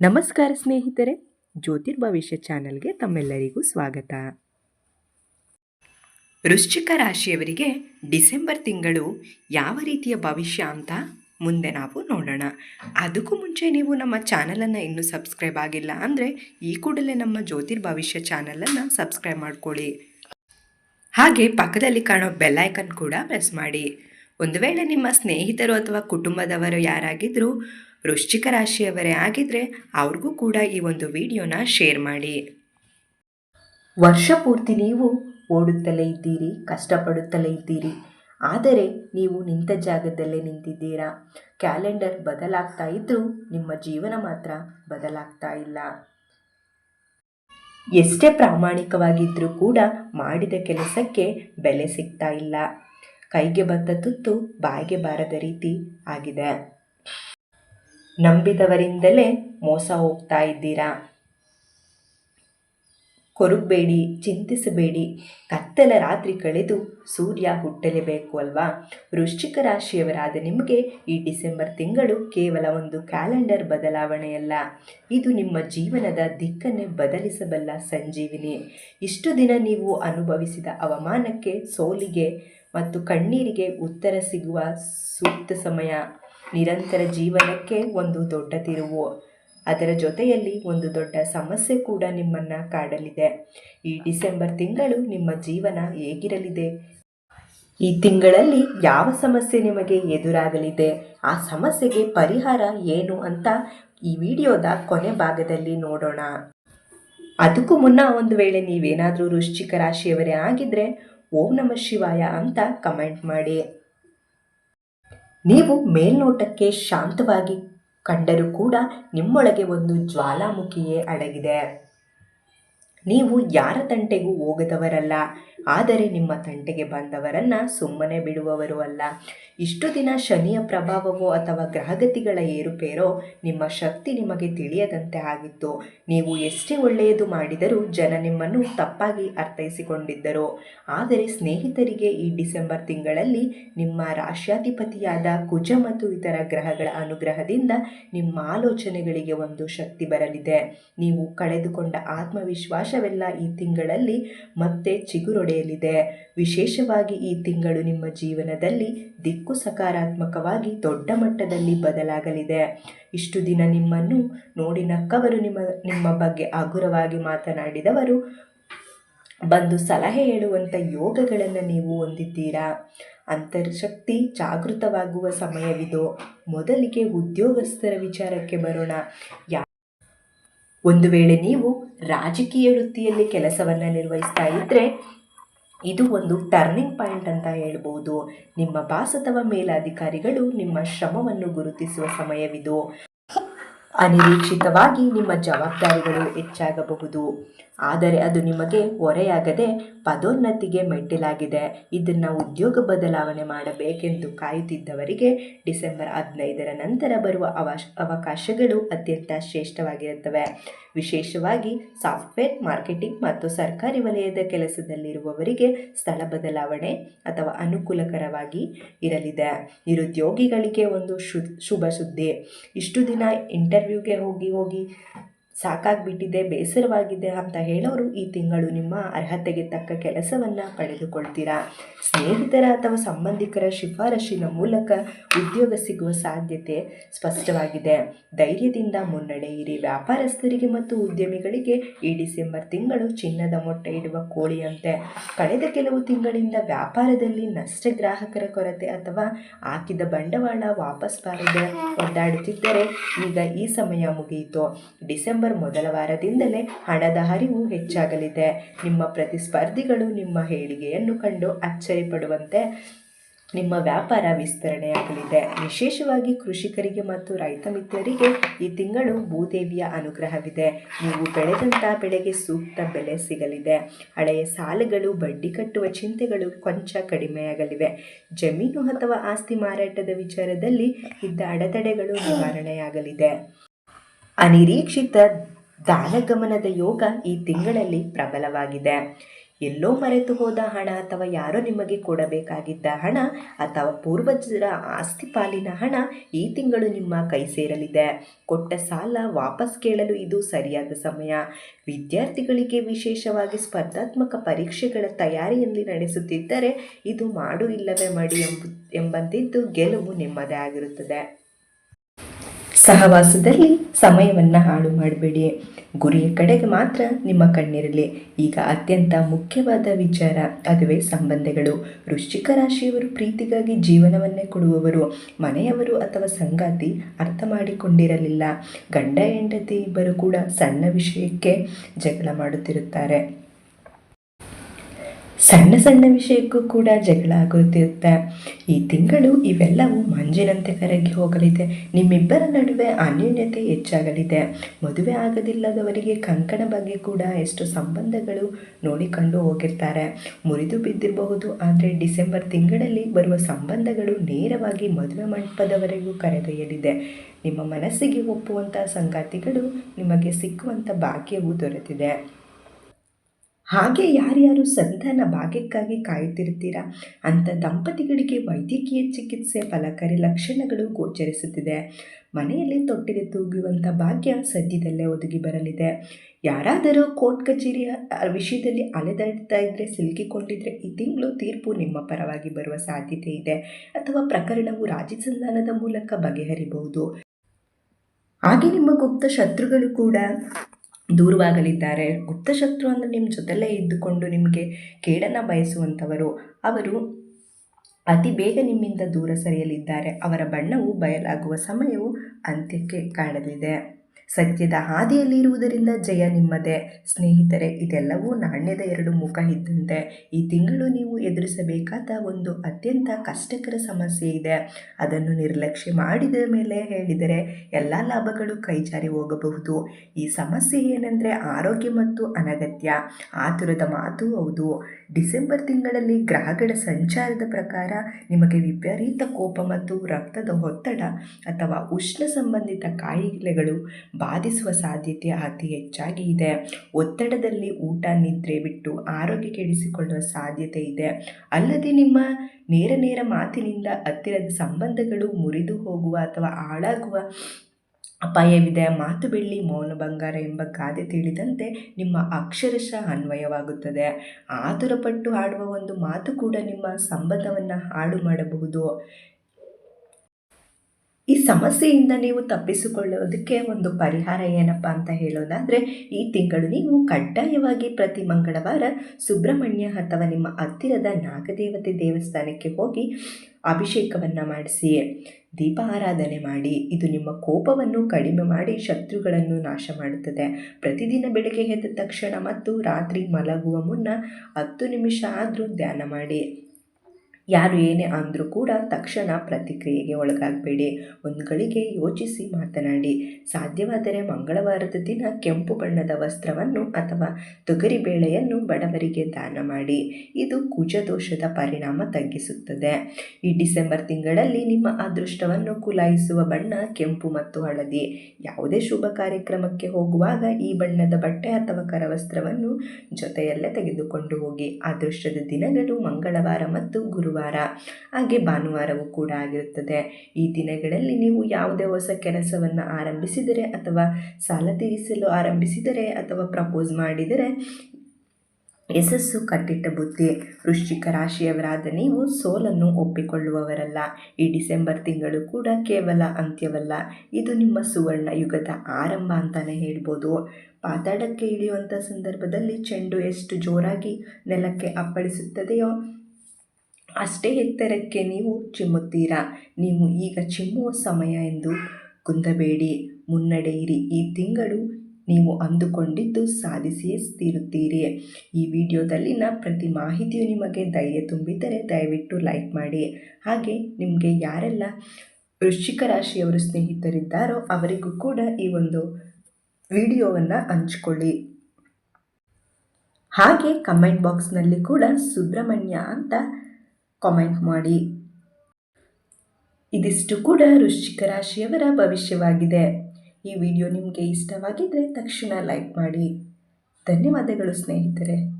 ನಮಸ್ಕಾರ ಸ್ನೇಹಿತರೆ ಜ್ಯೋತಿರ್ಭವಿಷ್ಯ ಚಾನಲ್ಗೆ ತಮ್ಮೆಲ್ಲರಿಗೂ ಸ್ವಾಗತ. ವೃಶ್ಚಿಕ ರಾಶಿಯವರಿಗೆ ಡಿಸೆಂಬರ್ ತಿಂಗಳು ಯಾವ ರೀತಿಯ ಭವಿಷ್ಯ ಅಂತ ಮುಂದೆ ನಾವು ನೋಡೋಣ. ಅದಕ್ಕೂ ಮುಂಚೆ ನೀವು ನಮ್ಮ ಚಾನಲನ್ನು ಇನ್ನೂ ಸಬ್ಸ್ಕ್ರೈಬ್ ಆಗಿಲ್ಲ ಅಂದರೆ ಈ ಕೂಡಲೇ ನಮ್ಮ ಜ್ಯೋತಿರ್ಭವಿಷ್ಯ ಚಾನಲನ್ನು ಸಬ್ಸ್ಕ್ರೈಬ್ ಮಾಡ್ಕೊಳ್ಳಿ. ಹಾಗೆ ಪಕ್ಕದಲ್ಲಿ ಕಾಣೋ ಬೆಲ್ಲೈಕನ್ ಕೂಡ ಪ್ರೆಸ್ ಮಾಡಿ. ಒಂದು ವೇಳೆ ನಿಮ್ಮ ಸ್ನೇಹಿತರು ಅಥವಾ ಕುಟುಂಬದವರು ಯಾರಾಗಿದ್ದರೂ ವೃಶ್ಚಿಕ ರಾಶಿಯವರೇ ಆಗಿದ್ದರೆ ಅವ್ರಿಗೂ ಕೂಡ ಈ ಒಂದು ವಿಡಿಯೋನ ಶೇರ್ ಮಾಡಿ. ವರ್ಷ ಪೂರ್ತಿ ನೀವು ಓಡುತ್ತಲೇ ಇದ್ದೀರಿ, ಕಷ್ಟಪಡುತ್ತಲೇ ಇದ್ದೀರಿ. ಆದರೆ ನೀವು ನಿಂತ ಜಾಗದಲ್ಲೇ ನಿಂತಿದ್ದೀರಾ? ಕ್ಯಾಲೆಂಡರ್ ಬದಲಾಗ್ತಾ ಇದ್ದರೂ ನಿಮ್ಮ ಜೀವನ ಮಾತ್ರ ಬದಲಾಗ್ತಾ ಇಲ್ಲ. ಎಷ್ಟೇ ಪ್ರಾಮಾಣಿಕವಾಗಿದ್ದರೂ ಕೂಡ ಮಾಡಿದ ಕೆಲಸಕ್ಕೆ ಬೆಲೆ ಸಿಗ್ತಾ ಇಲ್ಲ. ಕೈಗೆ ಬಂದ ತುತ್ತು ಬಾಯಿಗೆ ಬಾರದ ರೀತಿ ಆಗಿದೆ. ನಂಬಿದವರಿಂದಲೇ ಮೋಸ ಹೋಗ್ತಾ ಇದ್ದೀರಾ? ಕೊರಗಬೇಡಿ, ಚಿಂತಿಸಬೇಡಿ. ಕತ್ತಲ ರಾತ್ರಿ ಕಳೆದು ಸೂರ್ಯ ಹುಟ್ಟಲೇಬೇಕು ಅಲ್ವಾ? ವೃಶ್ಚಿಕ ರಾಶಿಯವರಾದ ನಿಮಗೆ ಈ ಡಿಸೆಂಬರ್ ತಿಂಗಳು ಕೇವಲ ಒಂದು ಕ್ಯಾಲೆಂಡರ್ ಬದಲಾವಣೆಯಲ್ಲ. ಇದು ನಿಮ್ಮ ಜೀವನದ ದಿಕ್ಕನ್ನೇ ಬದಲಿಸಬಲ್ಲ ಸಂಜೀವಿನಿ. ಇಷ್ಟು ದಿನ ನೀವು ಅನುಭವಿಸಿದ ಅವಮಾನಕ್ಕೆ ಸೋಲಿಗೆ ಮತ್ತು ಕಣ್ಣೀರಿಗೆ ಉತ್ತರ ಸಿಗುವ ಸೂಕ್ತ ಸಮಯ. ನಿರಂತರ ಜೀವನಕ್ಕೆ ಒಂದು ದೊಡ್ಡ ತಿರುವು. ಅದರ ಜೊತೆಯಲ್ಲಿ ಒಂದು ದೊಡ್ಡ ಸಮಸ್ಯೆ ಕೂಡ ನಿಮ್ಮನ್ನು ಕಾಡಲಿದೆ. ಈ ಡಿಸೆಂಬರ್ ತಿಂಗಳು ನಿಮ್ಮ ಜೀವನ ಹೇಗಿರಲಿದೆ? ಈ ತಿಂಗಳಲ್ಲಿ ಯಾವ ಸಮಸ್ಯೆ ನಿಮಗೆ ಎದುರಾಗಲಿದೆ? ಆ ಸಮಸ್ಯೆಗೆ ಪರಿಹಾರ ಏನು ಅಂತ ಈ ವಿಡಿಯೋದ ಕೊನೆ ಭಾಗದಲ್ಲಿ ನೋಡೋಣ. ಅದಕ್ಕೂ ಮುನ್ನ ಒಂದು ವೇಳೆ ನೀವೇನಾದರೂ ವೃಶ್ಚಿಕ ರಾಶಿಯವರೇ ಆಗಿದ್ದರೆ ಓಂ ನಮ ಶಿವಾಯ ಅಂತ ಕಮೆಂಟ್ ಮಾಡಿ. ನೀವು ಮೇಲ್ನೋಟಕ್ಕೆ ಶಾಂತವಾಗಿ ಕಂಡರೂ ಕೂಡ ನಿಮ್ಮೊಳಗೆ ಒಂದು ಜ್ವಾಲಾಮುಖಿಯೇ ಅಡಗಿದೆ. ನೀವು ಯಾರ ತಂಟೆಗೂ ಹೋಗದವರಲ್ಲ, ಆದರೆ ನಿಮ್ಮ ತಂಟೆಗೆ ಬಂದವರನ್ನು ಸುಮ್ಮನೆ ಬಿಡುವವರು ಅಲ್ಲ. ಇಷ್ಟು ದಿನ ಶನಿಯ ಪ್ರಭಾವವೋ ಅಥವಾ ಗ್ರಹಗತಿಗಳ ಏರುಪೇರೋ ನಿಮ್ಮ ಶಕ್ತಿ ನಿಮಗೆ ತಿಳಿಯದಂತೆ ಆಗಿತ್ತು. ನೀವು ಎಷ್ಟೇ ಒಳ್ಳೆಯದು ಮಾಡಿದರೂ ಜನ ನಿಮ್ಮನ್ನು ತಪ್ಪಾಗಿ ಅರ್ಥೈಸಿಕೊಂಡಿದ್ದರು. ಆದರೆ ಸ್ನೇಹಿತರಿಗೆ ಈ ಡಿಸೆಂಬರ್ ತಿಂಗಳಲ್ಲಿ ನಿಮ್ಮ ರಾಶ್ಯಾಧಿಪತಿಯಾದ ಕುಜ ಮತ್ತು ಇತರ ಗ್ರಹಗಳ ಅನುಗ್ರಹದಿಂದ ನಿಮ್ಮ ಆಲೋಚನೆಗಳಿಗೆ ಒಂದು ಶಕ್ತಿ ಬರಲಿದೆ. ನೀವು ಕಳೆದುಕೊಂಡ ಆತ್ಮವಿಶ್ವಾಸವೆಲ್ಲ ಈ ತಿಂಗಳಲ್ಲಿ ಮತ್ತೆ ಚಿಗುರೊಡೆಯಲಿದೆ. ವಿಶೇಷವಾಗಿ ಈ ತಿಂಗಳು ನಿಮ್ಮ ಜೀವನದಲ್ಲಿ ದಿಕ್ಕು ಸಕಾರಾತ್ಮಕವಾಗಿ ದೊಡ್ಡ ಮಟ್ಟದಲ್ಲಿ ಬದಲಾಗಲಿದೆ. ಇಷ್ಟು ದಿನ ನಿಮ್ಮನ್ನು ನೋಡಿ ನಕ್ಕವರು ನಿಮ್ಮ ನಿಮ್ಮ ಬಗ್ಗೆ ಹಗುರವಾಗಿ ಮಾತನಾಡಿದವರು ಬಂದು ಸಲಹೆ ಹೇಳುವಂಥ ಯೋಗಗಳನ್ನು ನೀವು ಹೊಂದಿದ್ದೀರಾ? ಅಂತರ್ಶಕ್ತಿ ಜಾಗೃತವಾಗುವ ಸಮಯವಿದು. ಮೊದಲಿಗೆ ಉದ್ಯೋಗಸ್ಥರ ವಿಚಾರಕ್ಕೆ ಬರೋಣ. ಯಾ ಒಂದು ವೇಳೆ ನೀವು ರಾಜಕೀಯ ವೃತ್ತಿಯಲ್ಲಿ ಕೆಲಸವನ್ನು ನಿರ್ವಹಿಸ್ತಾ ಇದ್ದರೆ ಇದು ಒಂದು ಟರ್ನಿಂಗ್ ಪಾಯಿಂಟ್ ಅಂತ ಹೇಳ್ಬೋದು. ನಿಮ್ಮ ಬಾಸ್ ಅಥವಾ ಮೇಲಾಧಿಕಾರಿಗಳು ನಿಮ್ಮ ಶ್ರಮವನ್ನು ಗುರುತಿಸುವ ಸಮಯವಿದು. ಅನಿರೀಕ್ಷಿತವಾಗಿ ನಿಮ್ಮ ಜವಾಬ್ದಾರಿಗಳು ಹೆಚ್ಚಾಗಬಹುದು. ಆದರೆ ಅದು ನಿಮಗೆ ಹೊರೆಯಾಗದೆ ಪದೋನ್ನತಿಗೆ ಮೆಟ್ಟಿಲಾಗಿದೆ. ಇದನ್ನು ಉದ್ಯೋಗ ಬದಲಾವಣೆ ಮಾಡಬೇಕೆಂದು ಕಾಯುತ್ತಿದ್ದವರಿಗೆ ಡಿಸೆಂಬರ್ ಹದಿನೈದರ ನಂತರ ಬರುವ ಅವಶ್, ಅವಕಾಶಗಳು ಅತ್ಯಂತ ಶ್ರೇಷ್ಠವಾಗಿರುತ್ತವೆ. ವಿಶೇಷವಾಗಿ ಸಾಫ್ಟ್ವೇರ್, ಮಾರ್ಕೆಟಿಂಗ್ ಮತ್ತು ಸರ್ಕಾರಿ ವಲಯದ ಕೆಲಸದಲ್ಲಿರುವವರಿಗೆ ಸ್ಥಳ ಬದಲಾವಣೆ ಅಥವಾ ಅನುಕೂಲಕರವಾಗಿ ಇರಲಿದೆ. ನಿರುದ್ಯೋಗಿಗಳಿಗೆ ಒಂದು ಶುಭ ಸುದ್ದಿ. ಇಷ್ಟು ದಿನ ಇಂಟರ್ವ್ಯೂಗೆ ಹೋಗಿ ಹೋಗಿ ಸಾಕಾಗಿಬಿಟ್ಟಿದೆ, ಬೇಸರವಾಗಿದೆ ಅಂತ ಹೇಳೋರು ಈ ತಿಂಗಳು ನಿಮ್ಮ ಅರ್ಹತೆಗೆ ತಕ್ಕ ಕೆಲಸವನ್ನು ಪಡೆದುಕೊಳ್ತೀರಾ? ಸ್ನೇಹಿತರ ಅಥವಾ ಸಂಬಂಧಿಕರ ಶಿಫಾರಸಿನ ಮೂಲಕ ಉದ್ಯೋಗ ಸಿಗುವ ಸಾಧ್ಯತೆ ಸ್ಪಷ್ಟವಾಗಿದೆ. ಧೈರ್ಯದಿಂದ ಮುನ್ನಡೆಯಿರಿ ವ್ಯಾಪಾರಸ್ಥರಿಗೆ ಮತ್ತು ಉದ್ಯಮಿಗಳಿಗೆ ಈ ಡಿಸೆಂಬರ್ ತಿಂಗಳು ಚಿನ್ನದ ಮೊಟ್ಟೆ ಇಡುವ ಕೋಳಿಯಂತೆ. ಕಳೆದ ಕೆಲವು ತಿಂಗಳಿಂದ ವ್ಯಾಪಾರದಲ್ಲಿ ನಷ್ಟ ಗ್ರಾಹಕರ ಕೊರತೆ ಅಥವಾ ಹಾಕಿದ ಬಂಡವಾಳ ವಾಪಸ್ ಬಾರದೆ ಒದ್ದಾಡುತ್ತಿದ್ದರೆ ಈಗ ಈ ಸಮಯ ಮುಗಿಯಿತು. ಡಿಸೆಂಬರ್ ಮೊದಲ ವಾರದಿಂದಲೇ ಹಣದ ಹರಿವು ಹೆಚ್ಚಾಗಲಿದೆ. ನಿಮ್ಮ ಪ್ರತಿಸ್ಪರ್ಧಿಗಳು ನಿಮ್ಮ ಹೇಳಿಗೆಯನ್ನು ಕಂಡು ಅಚ್ಚರಿ ಪಡುವಂತೆ ನಿಮ್ಮ ವ್ಯಾಪಾರ ವಿಸ್ತರಣೆಯಾಗಲಿದೆ. ವಿಶೇಷವಾಗಿ ಕೃಷಿಕರಿಗೆ ಮತ್ತು ರೈತ ಮಿತ್ರರಿಗೆ ಈ ತಿಂಗಳು ಭೂದೇವಿಯ ಅನುಗ್ರಹವಿದೆ. ನೀವು ಬೆಳೆದಂಥ ಬೆಳೆಗೆ ಸೂಕ್ತ ಬೆಲೆ ಸಿಗಲಿದೆ. ಹಳೆಯ ಸಾಲಗಳು, ಬಡ್ಡಿ ಕಟ್ಟುವ ಚಿಂತೆಗಳು ಕೊಂಚ ಕಡಿಮೆಯಾಗಲಿವೆ. ಜಮೀನು ಅಥವಾ ಆಸ್ತಿ ಮಾರಾಟದ ವಿಚಾರದಲ್ಲಿ ಇದ್ದ ಅಡೆತಡೆಗಳು ನಿವಾರಣೆಯಾಗಲಿದೆ. ಅನಿರೀಕ್ಷಿತ ದಾನಗಮನದ ಯೋಗ ಈ ತಿಂಗಳಲ್ಲಿ ಪ್ರಬಲವಾಗಿದೆ. ಎಲ್ಲೋ ಮರೆತು ಹೋದ ಹಣ ಅಥವಾ ಯಾರೋ ನಿಮಗೆ ಕೊಡಬೇಕಾಗಿದ್ದ ಹಣ ಅಥವಾ ಪೂರ್ವಜರ ಆಸ್ತಿ ಪಾಲಿನ ಹಣ ಈ ತಿಂಗಳು ನಿಮ್ಮ ಕೈ ಸೇರಲಿದೆ. ಕೊಟ್ಟ ಸಾಲ ವಾಪಸ್ ಕೇಳಲು ಇದು ಸರಿಯಾದ ಸಮಯ. ವಿದ್ಯಾರ್ಥಿಗಳಿಗೆ ವಿಶೇಷವಾಗಿ ಸ್ಪರ್ಧಾತ್ಮಕ ಪರೀಕ್ಷೆಗಳ ತಯಾರಿಯಲ್ಲಿ ನಡೆಸುತ್ತಿದ್ದರೆ ಇದು ಮಾಡು ಇಲ್ಲವೇ ಮಾಡಿ ಎಂಬ ಎಂಬಂತಿದ್ದು ಗೆಲುವು ನಿಮ್ಮದೇ ಆಗಿರುತ್ತದೆ. ಸಹವಾಸದಲ್ಲಿ ಸಮಯವನ್ನು ಹಾಳು ಮಾಡಬೇಡಿ. ಗುರಿಯ ಕಡೆಗೆ ಮಾತ್ರ ನಿಮ್ಮ ಕಣ್ಣಿರಲಿ. ಈಗ ಅತ್ಯಂತ ಮುಖ್ಯವಾದ ವಿಚಾರ ಅದುವೇ ಸಂಬಂಧಗಳು. ವೃಶ್ಚಿಕ ರಾಶಿಯವರು ಪ್ರೀತಿಗಾಗಿ ಜೀವನವನ್ನೇ ಕೊಡುವವರು. ಮನೆಯವರು ಅಥವಾ ಸಂಗಾತಿ ಅರ್ಥ ಮಾಡಿಕೊಂಡಿರಲಿಲ್ಲ. ಗಂಡ, ಹೆಂಡತಿ ಇಬ್ಬರು ಕೂಡ ಸಣ್ಣ ವಿಷಯಕ್ಕೆ ಜಗಳ ಮಾಡುತ್ತಿರುತ್ತಾರೆ. ಸಣ್ಣ ಸಣ್ಣ ವಿಷಯಕ್ಕೂ ಕೂಡ ಜಗಳ ಆಗುತ್ತಿರುತ್ತೆ ಈ ತಿಂಗಳು ಇವೆಲ್ಲವೂ ಮಂಜಿನಂತೆ ಕರಗಿ ಹೋಗಲಿದೆ. ನಿಮ್ಮಿಬ್ಬರ ನಡುವೆ ಅನ್ಯೋನ್ಯತೆ ಹೆಚ್ಚಾಗಲಿದೆ. ಮದುವೆ ಆಗದಿಲ್ಲದವರಿಗೆ ಕಂಕಣ ಬಗ್ಗೆ ಕೂಡ ಎಷ್ಟು ಸಂಬಂಧಗಳು ನೋಡಿಕೊಂಡು ಹೋಗಿರ್ತಾರೆ. ಮುರಿದು ಬಿದ್ದಿರಬಹುದು, ಆದರೆ ಡಿಸೆಂಬರ್ ತಿಂಗಳಲ್ಲಿ ಬರುವ ಸಂಬಂಧಗಳು ನೇರವಾಗಿ ಮದುವೆ ಮಂಟಪದವರೆಗೂ ಕರೆದೊಯ್ಯಲಿದೆ. ನಿಮ್ಮ ಮನಸ್ಸಿಗೆ ಒಪ್ಪುವಂಥ ಸಂಗಾತಿಗಳು ನಿಮಗೆ ಸಿಕ್ಕುವಂಥ ಭಾಗ್ಯವೂ ದೊರೆತಿದೆ. ಹಾಗೆ ಯಾರ್ಯಾರು ಸಂತಾನ ಭಾಗ್ಯಕ್ಕಾಗಿ ಕಾಯುತ್ತಿರ್ತೀರಾ ಅಂಥ ದಂಪತಿಗಳಿಗೆ ವೈದ್ಯಕೀಯ ಚಿಕಿತ್ಸೆ ಫಲಕಾರಿ ಲಕ್ಷಣಗಳು ಗೋಚರಿಸುತ್ತಿದೆ. ಮನೆಯಲ್ಲಿ ತೊಟ್ಟಿಗೆ ತೂಗುವಂಥ ಭಾಗ್ಯ ಸದ್ಯದಲ್ಲೇ ಒದಗಿ ಬರಲಿದೆ. ಯಾರಾದರೂ ಕೋರ್ಟ್ ಕಚೇರಿಯ ವಿಷಯದಲ್ಲಿ ಅಲೆದಾಡ್ತಾ ಇದ್ದರೆ ಸಿಲುಕಿಕೊಂಡಿದ್ರೆ ಈ ತಿಂಗಳು ತೀರ್ಪು ನಿಮ್ಮ ಪರವಾಗಿ ಬರುವ ಸಾಧ್ಯತೆ ಇದೆ. ಅಥವಾ ಪ್ರಕರಣವು ರಾಜಿ ಸಂಧಾನದ ಮೂಲಕ ಬಗೆಹರಿಬಹುದು. ಹಾಗೆ ನಿಮ್ಮ ಗುಪ್ತ ಶತ್ರುಗಳು ಕೂಡ ದೂರವಾಗಲಿದ್ದಾರೆ. ಗುಪ್ತಶತ್ರು ಅಂದರೆ ನಿಮ್ಮ ಜೊತೆಲೇ ಇದ್ದುಕೊಂಡು ನಿಮಗೆ ಕೇಡನ್ನು ಬಯಸುವಂಥವರು. ಅವರು ಅತಿ ಬೇಗ ನಿಮ್ಮಿಂದ ದೂರ ಸರಿಯಲಿದ್ದಾರೆ. ಅವರ ಬಣ್ಣವು ಬಯಲಾಗುವ ಸಮಯವು ಅಂತ್ಯಕ್ಕೆ ಕಾಣಲಿದೆ. ಸತ್ಯದ ಹಾದಿಯಲ್ಲಿ ಇರುವುದರಿಂದ ಜಯ ನಿಮ್ಮದೇ. ಸ್ನೇಹಿತರೆ, ಇದೆಲ್ಲವೂ ನಾಣ್ಯದ ಎರಡು ಮುಖ ಇದ್ದಂತೆ. ಈ ತಿಂಗಳು ನೀವು ಎದುರಿಸಬೇಕಾದ ಒಂದು ಅತ್ಯಂತ ಕಷ್ಟಕರ ಸಮಸ್ಯೆ ಇದೆ. ಅದನ್ನು ನಿರ್ಲಕ್ಷ್ಯ ಮಾಡಿದ ಮೇಲೆ ಹೇಳಿದರೆ ಎಲ್ಲ ಲಾಭಗಳು ಕೈಜಾರಿ ಹೋಗಬಹುದು. ಈ ಸಮಸ್ಯೆ ಏನೆಂದರೆ ಆರೋಗ್ಯ ಮತ್ತು ಅನಗತ್ಯ. ಆತುರದ ಮಾತು ಹೌದು. ಡಿಸೆಂಬರ್ ತಿಂಗಳಲ್ಲಿ ಗ್ರಹಗಳ ಸಂಚಾರದ ಪ್ರಕಾರ ನಿಮಗೆ ವಿಪರೀತ ಕೋಪ ಮತ್ತು ರಕ್ತದ ಒತ್ತಡ ಅಥವಾ ಉಷ್ಣ ಸಂಬಂಧಿತ ಕಾಯಿಲೆಗಳು ಬಾಧಿಸುವ ಸಾಧ್ಯತೆ ಅತಿ ಹೆಚ್ಚಾಗಿ ಇದೆ. ಒತ್ತಡದಲ್ಲಿ ಊಟ, ನಿದ್ರೆ ಬಿಟ್ಟು ಆರೋಗ್ಯ ಕೆಡಿಸಿಕೊಳ್ಳುವ ಸಾಧ್ಯತೆ ಇದೆ. ಅಲ್ಲದೆ ನಿಮ್ಮ ನೇರ ನೇರ ಮಾತಿನಿಂದ ಹತ್ತಿರದ ಸಂಬಂಧಗಳು ಮುರಿದು ಹೋಗುವ ಅಥವಾ ಹಾಳಾಗುವ ಅಪಾಯವಿದೆ. ಮಾತು ಬೆಳ್ಳಿ, ಮೌನ ಬಂಗಾರ ಎಂಬ ಗಾದೆ ತಿಳಿದಂತೆ ನಿಮ್ಮ ಅಕ್ಷರಶಃ ಅನ್ವಯವಾಗುತ್ತದೆ. ಆತುರಪಟ್ಟು ಆಡುವ ಒಂದು ಮಾತು ಕೂಡ ನಿಮ್ಮ ಸಂಬಂಧವನ್ನು ಹಾಳು ಮಾಡಬಹುದು. ಈ ಸಮಸ್ಯೆಯಿಂದ ನೀವು ತಪ್ಪಿಸಿಕೊಳ್ಳೋದಕ್ಕೆ ಒಂದು ಪರಿಹಾರ ಏನಪ್ಪ ಅಂತ ಹೇಳೋದಾದರೆ, ಈ ತಿಂಗಳು ನೀವು ಕಡ್ಡಾಯವಾಗಿ ಪ್ರತಿ ಮಂಗಳವಾರ ಸುಬ್ರಹ್ಮಣ್ಯ ಅಥವಾ ನಿಮ್ಮ ಹತ್ತಿರದ ನಾಗದೇವತೆ ದೇವಸ್ಥಾನಕ್ಕೆ ಹೋಗಿ ಅಭಿಷೇಕವನ್ನು ಮಾಡಿಸಿ ದೀಪ ಆರಾಧನೆ ಮಾಡಿ, ಇದು ನಿಮ್ಮ ಕೋಪವನ್ನು ಕಡಿಮೆ ಮಾಡಿ ಶತ್ರುಗಳನ್ನು ನಾಶ ಮಾಡುತ್ತದೆ. ಪ್ರತಿದಿನ ಬೆಳಗ್ಗೆ ಎದ್ದ ತಕ್ಷಣ ಮತ್ತು ರಾತ್ರಿ ಮಲಗುವ ಮುನ್ನ ಹತ್ತು ನಿಮಿಷ ಆದರೂ ಧ್ಯಾನ ಮಾಡಿ. ಯಾರು ಏನೇ ಅಂದರೂ ಕೂಡ ತಕ್ಷಣ ಪ್ರತಿಕ್ರಿಯೆಗೆ ಒಳಗಾಗಬೇಡಿ. ಒಂದು ಗಳಿಗೆ ಯೋಚಿಸಿ ಮಾತನಾಡಿ. ಸಾಧ್ಯವಾದರೆ ಮಂಗಳವಾರದ ದಿನ ಕೆಂಪು ಬಣ್ಣದ ವಸ್ತ್ರವನ್ನು ಅಥವಾ ತೊಗರಿಬೇಳೆಯನ್ನು ಬಡವರಿಗೆ ದಾನ ಮಾಡಿ. ಇದು ಕುಜದೋಷದ ಪರಿಣಾಮ ತಗ್ಗಿಸುತ್ತದೆ. ಈ ಡಿಸೆಂಬರ್ ತಿಂಗಳಲ್ಲಿ ನಿಮ್ಮ ಅದೃಷ್ಟವನ್ನು ಕುಲಾಯಿಸುವ ಬಣ್ಣ ಕೆಂಪು ಮತ್ತು ಹಳದಿ. ಯಾವುದೇ ಶುಭ ಕಾರ್ಯಕ್ರಮಕ್ಕೆ ಹೋಗುವಾಗ ಈ ಬಣ್ಣದ ಬಟ್ಟೆ ಅಥವಾ ಕರವಸ್ತ್ರವನ್ನು ಜೊತೆಯಲ್ಲೇ ತೆಗೆದುಕೊಂಡು ಹೋಗಿ. ಅದೃಷ್ಟದ ದಿನಗಳು ಮಂಗಳವಾರ ಮತ್ತು ಗುರುವಾರ ಹಾಗೆ ಭಾನುವಾರವೂ ಕೂಡ ಆಗಿರುತ್ತದೆ. ಈ ದಿನಗಳಲ್ಲಿ ನೀವು ಯಾವುದೇ ಹೊಸ ಕೆಲಸವನ್ನು ಆರಂಭಿಸಿದರೆ ಅಥವಾ ಸಾಲ ತೀರಿಸಲು ಆರಂಭಿಸಿದರೆ ಅಥವಾ ಪ್ರಪೋಸ್ ಮಾಡಿದರೆ ಯಶಸ್ಸು ಕಟ್ಟಿಟ್ಟ ಬುದ್ಧಿ, ವೃಶ್ಚಿಕ ರಾಶಿಯವರಾದ ನೀವು ಸೋಲನ್ನು ಒಪ್ಪಿಕೊಳ್ಳುವವರಲ್ಲ. ಈ ಡಿಸೆಂಬರ್ ತಿಂಗಳು ಕೂಡ ಕೇವಲ ಅಂತ್ಯವಲ್ಲ. ಇದು ನಿಮ್ಮ ಸುವರ್ಣ ಯುಗದ ಆರಂಭ ಅಂತಲೇ ಹೇಳ್ಬೋದು. ಪಾತಾಡಕ್ಕೆ ಇಳಿಯುವಂಥ ಸಂದರ್ಭದಲ್ಲಿ ಚೆಂಡು ಎಷ್ಟು ಜೋರಾಗಿ ನೆಲಕ್ಕೆ ಅಪ್ಪಳಿಸುತ್ತದೆಯೋ ಅಷ್ಟೇ ಎತ್ತರಕ್ಕೆ ನೀವು ಚಿಮ್ಮುತ್ತೀರಾ? ನೀವು ಈಗ ಚಿಮ್ಮುವ ಸಮಯ ಎಂದು ಕುಂದಬೇಡಿ. ಮುನ್ನಡೆಯಿರಿ. ಈ ತಿಂಗಳು ನೀವು ಅಂದುಕೊಂಡಿದ್ದು ಸಾಧಿಸಿಯೇ ತೀರುತ್ತೀರಿ. ಈ ವಿಡಿಯೋದಲ್ಲಿನ ಪ್ರತಿ ಮಾಹಿತಿಯು ನಿಮಗೆ ಧೈರ್ಯ ತುಂಬಿದ್ದರೆ ದಯವಿಟ್ಟು ಲೈಕ್ ಮಾಡಿ. ಹಾಗೆ ನಿಮಗೆ ಯಾರೆಲ್ಲ ವೃಶ್ಚಿಕ ರಾಶಿಯವರು ಸ್ನೇಹಿತರಿದ್ದಾರೋ ಅವರಿಗೂ ಕೂಡ ಈ ಒಂದು ವಿಡಿಯೋವನ್ನು ಹಂಚಿಕೊಳ್ಳಿ. ಹಾಗೆ ಕಮೆಂಟ್ ಬಾಕ್ಸ್ನಲ್ಲಿ ಕೂಡ ಸುಬ್ರಹ್ಮಣ್ಯ ಅಂತ ಕಾಮೆಂಟ್ ಮಾಡಿ. ಇದಿಷ್ಟು ಕೂಡ ವೃಶ್ಚಿಕ ರಾಶಿಯವರ ಭವಿಷ್ಯವಾಗಿದೆ. ಈ ವಿಡಿಯೋ ನಿಮಗೆ ಇಷ್ಟವಾಗಿದ್ದರೆ ತಕ್ಷಣ ಲೈಕ್ ಮಾಡಿ. ಧನ್ಯವಾದಗಳು ಸ್ನೇಹಿತರೆ.